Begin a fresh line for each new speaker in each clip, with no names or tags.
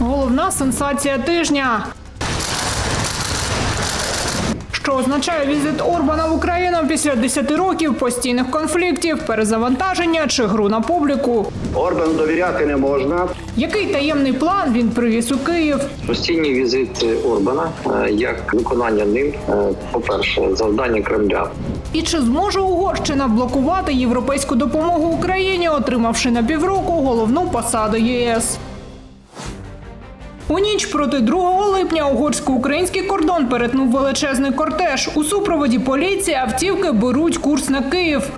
Головна сенсація тижня. Що означає візит Орбана в Україну після 10 років постійних конфліктів, перезавантаження чи гру на публіку?
Орбану довіряти не можна.
Який таємний план він привіз у Київ?
Постійні візити Орбана е, як виконання ним, е, по-перше, завдання Кремля.
І чи зможе Угорщина блокувати європейську допомогу Україні, отримавши на півроку головну посаду ЄС? У ніч проти 2 липня угорсько-український кордон перетнув величезний кортеж. У супроводі поліції автівки беруть курс на Київ.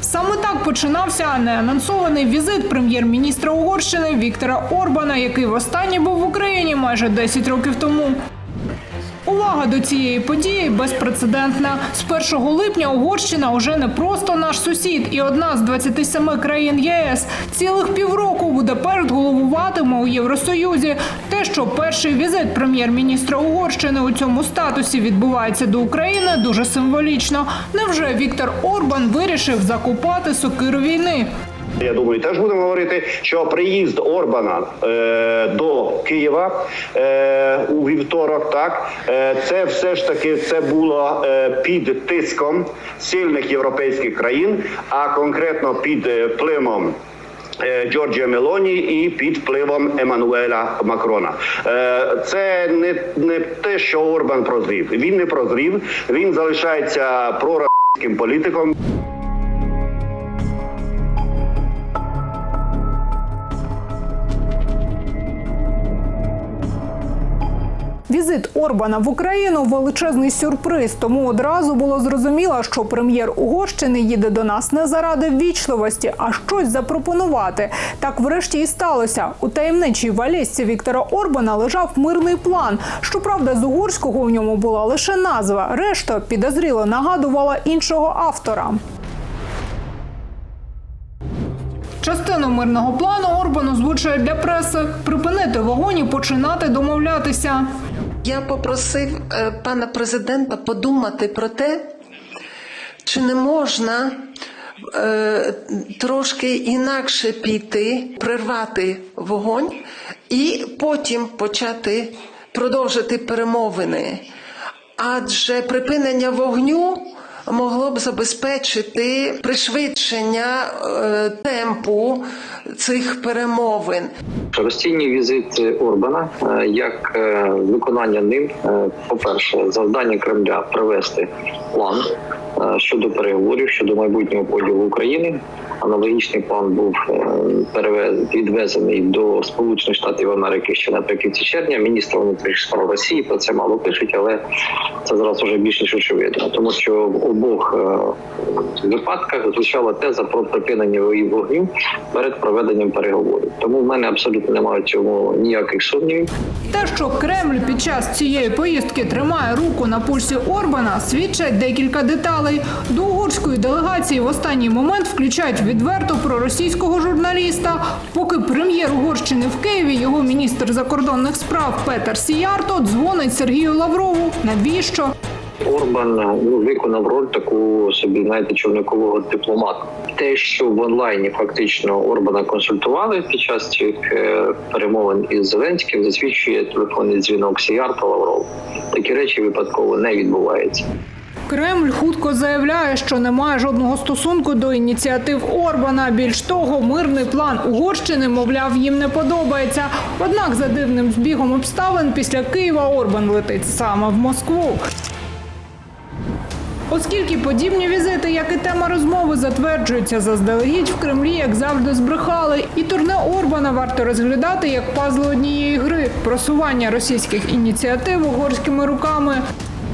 Саме так починався неанонсований візит прем'єр-міністра Угорщини Віктора Орбана, який востаннє був в Україні майже 10 років тому. Увага до цієї події безпрецедентна. З 1 липня Угорщина уже не просто наш сусід і одна з 27 країн ЄС. Цілих півроку Будапешт головуватиме у Євросоюзі. Те, що перший візит прем'єр-міністра Угорщини у цьому статусі відбувається до України, дуже символічно. Невже Віктор Орбан вирішив закупати сокиру війни?
Я думаю, теж будемо говорити, що приїзд Орбана е, до Києва е, у вівторок, так е, це все ж таки це було е, під тиском сильних європейських країн, а конкретно під е, впливом. е, Джорджія Мелоні і під впливом Еммануеля Макрона. Е, Це не, не те, що Орбан прозрів. Він не прозрів. Він залишається проросійським політиком.
Візит Орбана в Україну величезний сюрприз. Тому одразу було зрозуміло, що прем'єр Угорщини їде до нас не заради ввічливості, а щось запропонувати. Так врешті і сталося. У таємничій валізці Віктора Орбана лежав мирний план. Щоправда, з угорського у ньому була лише назва. Решта підозріло нагадувала іншого автора. Частину мирного плану Орбан озвучує для преси припинити вогонь і починати домовлятися.
Я попросив е, пана президента подумати про те, чи не можна е, трошки інакше піти, прервати вогонь і потім почати продовжити перемовини. Адже припинення вогню могло б забезпечити пришвидшення е, темпу цих перемовин.
Постійні візити Орбана е, як е, виконання ним, е, по-перше, завдання Кремля привести план щодо переговорів щодо майбутнього поділу України. Аналогічний план був відвезений до Сполучених Штатів Америки ще наприкінці червня. Міністр внутрішніх справ Росії про це мало пишуть, але це зараз вже більш ніж очевидно, тому що обох е, випадках звучала теза про припинення вогню перед проведенням переговорів. Тому в мене абсолютно немає в цьому ніяких сумнівів.
Те, що Кремль під час цієї поїздки тримає руку на пульсі Орбана, свідчать декілька деталей. До угорської делегації в останній момент включають відверто проросійського журналіста. Поки прем'єр Угорщини в Києві, його міністр закордонних справ Петер Сіярто дзвонить Сергію Лаврову. Навіщо?
Орбан ну, виконав роль таку собі, знаєте, човникового дипломата. Те, що в онлайні фактично Орбана консультували під час цих е, перемовин із Зеленським, засвідчує телефонний дзвінок Сіярта Лавров. Такі речі випадково не відбуваються.
Кремль хутко заявляє, що не має жодного стосунку до ініціатив Орбана. Більш того, мирний план Угорщини, мовляв, їм не подобається. Однак, за дивним збігом обставин, після Києва Орбан летить саме в Москву. Оскільки подібні візити, як і тема розмови, затверджуються заздалегідь в Кремлі, як завжди збрехали, і турне Орбана варто розглядати як пазл однієї гри просування російських ініціатив угорськими руками.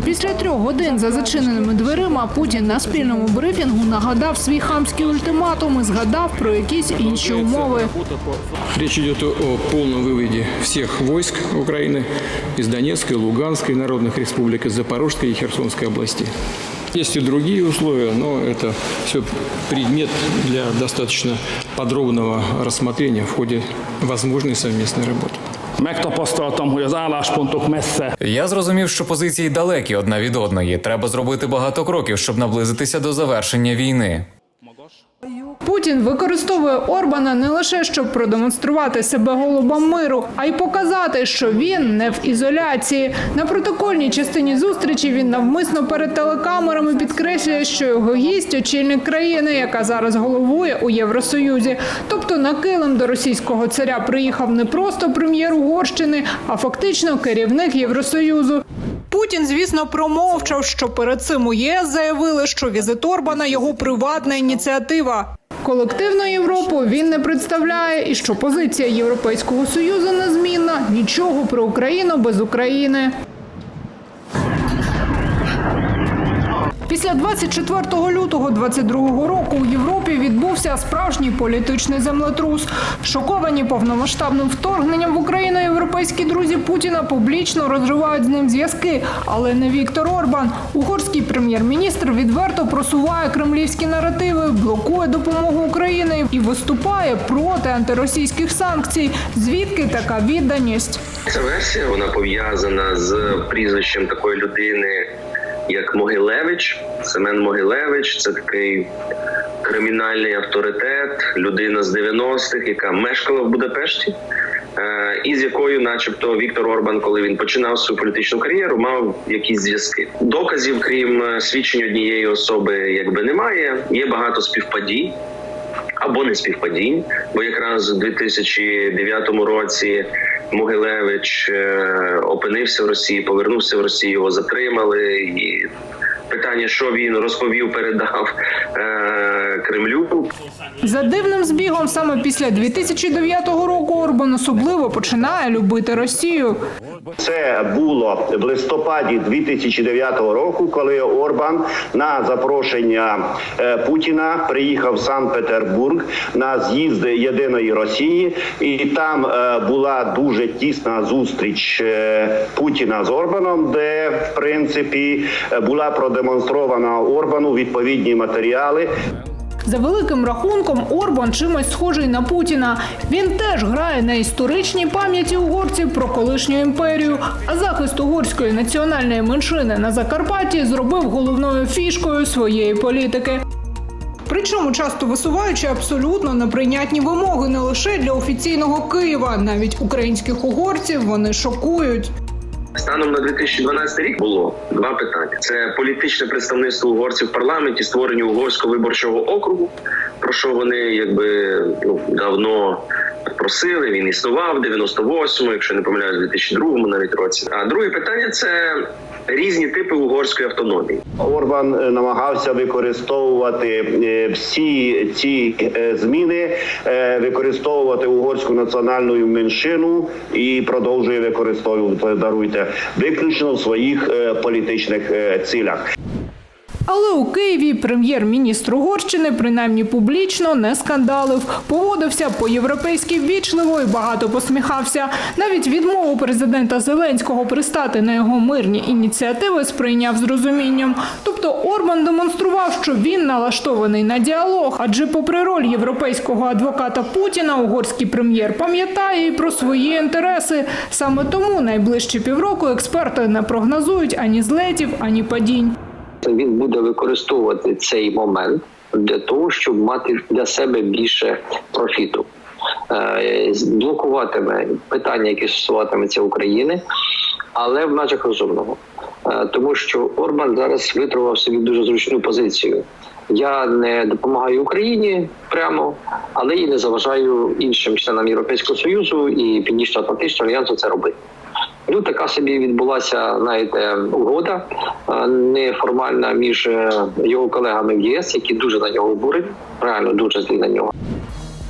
Після трьох годин за зачиненими дверима Путін на спільному брифінгу нагадав свій хамський ультиматум і згадав про якісь інші умови.
Речь идет о полном выводе всех войск Украины из Донецкой, Луганской народных республик, из Запорожской и Херсонской областей. Есть и другие условия, но это все предмет для достаточно подробного рассмотрения в ходе возможной совместной работы.
Megtapasztaltam, hogy az álláspontok messze
Я зрозумів, що позиції далекі одна від одної. Треба зробити багато кроків, щоб наблизитися до завершення війни.
Путін використовує Орбана не лише щоб продемонструвати себе голубом миру, а й показати, що він не в ізоляції. На протокольній частині зустрічі він навмисно перед телекамерами підкреслює, що його гість очільник країни, яка зараз головує у Євросоюзі. Тобто на килим до російського царя приїхав не просто прем'єр Угорщини, а фактично керівник Євросоюзу. Путін, звісно, промовчав, що перед цим у ЄС заявили, що візит Орбана його приватна ініціатива. Колективну Європу він не представляє, і що позиція Європейського союзу незмінна. Нічого про Україну без України. Після 24 лютого 22 року у Європі відбувся справжній політичний землетрус. Шоковані повномасштабним вторгненням в Україну європейські друзі Путіна публічно розривають з ним зв'язки. Але не Віктор Орбан. Угорський прем'єр-міністр відверто просуває кремлівські наративи, блокує допомогу Україні і виступає проти антиросійських санкцій. Звідки така відданість?
Ця версія вона пов'язана з прізвищем такої людини, як Могилевич. Семен Могилевич це такий кримінальний авторитет, людина з 90-х, яка мешкала в Будапешті. е, І з якою, начебто, Віктор Орбан, коли він починав свою політичну кар'єру, мав якісь зв'язки. Доказів, крім е, свідчень однієї особи, якби немає. Є багато співпадінь або не співпадінь, бо якраз у 2009 році Могилевич е, опинився в Росії, повернувся в Росію, його затримали. І питання, що він розповів, передав е, Кремлю.
За дивним збігом, саме після 2009 року Орбан особливо починає любити Росію.
Це було в листопаді 2009 року, коли Орбан на запрошення е, Путіна приїхав в Санкт-Петербург на з'їзд єдиної Росії, і там е, була дуже тісна зустріч е, Путіна з Орбаном, де в принципі була продемонстрована Орбану відповідні матеріали.
За великим рахунком, Орбан чимось схожий на Путіна. Він теж грає на історичній пам'яті угорців про колишню імперію. А захист угорської національної меншини на Закарпатті зробив головною фішкою своєї політики. Причому часто висуваючи абсолютно неприйнятні вимоги не лише для офіційного Києва, навіть українських угорців вони шокують.
Станом на 2012 рік було два питання: це політичне представництво угорців в парламенті, створення угорського виборчого округу, про що вони якби ну давно просили. Він існував в 98-му, якщо не помиляюсь, в 2002-му навіть році. А друге питання це різні типи угорської автономії.
Орбан е, намагався використовувати е, всі ці е, зміни, використовувати угорську національну меншину і продовжує використовувати даруйте виключно в своїх е, політичних е, цілях.
Але у Києві прем'єр-міністр Угорщини принаймні публічно не скандалив, поводився по-європейськи ввічливо і багато посміхався. Навіть відмову президента Зеленського пристати на його мирні ініціативи сприйняв з розумінням. Тобто Орбан демонстрував, що він налаштований на діалог, адже попри роль європейського адвоката Путіна, угорський прем'єр пам'ятає і про свої інтереси. Саме тому найближчі півроку експерти не прогнозують ані злетів, ані падінь.
Він буде використовувати цей момент для того, щоб мати для себе більше профіту. Е, Блокуватиме питання, які стосуватиметься України, але в межах розумного. Е, Тому що Орбан зараз витримав собі дуже зручну позицію. Я не допомагаю Україні прямо, але і не заважаю іншим членам Європейського союзу і Північно-Атлантичного альянсу це робити. Ну, така собі відбулася знаєте, угода е, неформальна між е, його колегами в ЄС, які дуже на нього обурені, реально дуже злі на нього.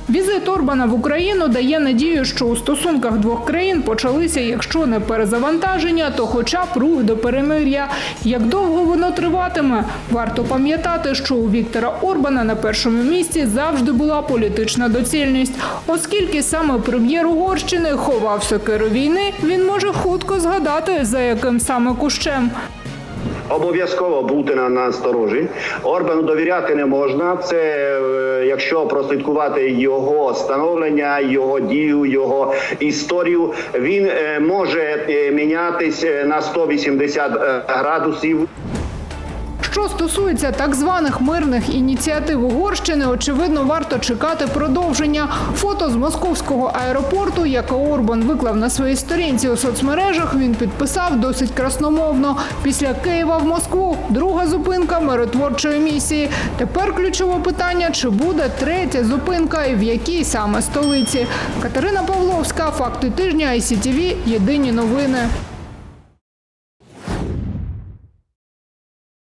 Візит Орбана в Україну дає надію, що у стосунках двох країн почалися, якщо не перезавантаження, то хоча б рух до перемир'я. Як довго воно триватиме, варто пам'ятати, що у Віктора Орбана на першому місці завжди була політична доцільність. Оскільки саме прем'єр Угорщини ховав сокиру війни, він може хутко згадати за яким саме кущем.
Обов'язково бути на насторожі. Орбану довіряти не можна. Це е, якщо прослідкувати його становлення, його дію, його історію, він е, може е, мінятись на 180 е, градусів.
Що стосується так званих мирних ініціатив Угорщини, очевидно, варто чекати продовження. Фото з московського аеропорту, яке Орбан виклав на своїй сторінці у соцмережах, він підписав досить красномовно. Після Києва в Москву друга зупинка миротворчої місії. Тепер ключове питання: чи буде третя зупинка і в якій саме столиці? Катерина Павловська, факти тижня, ICTV, Єдині новини.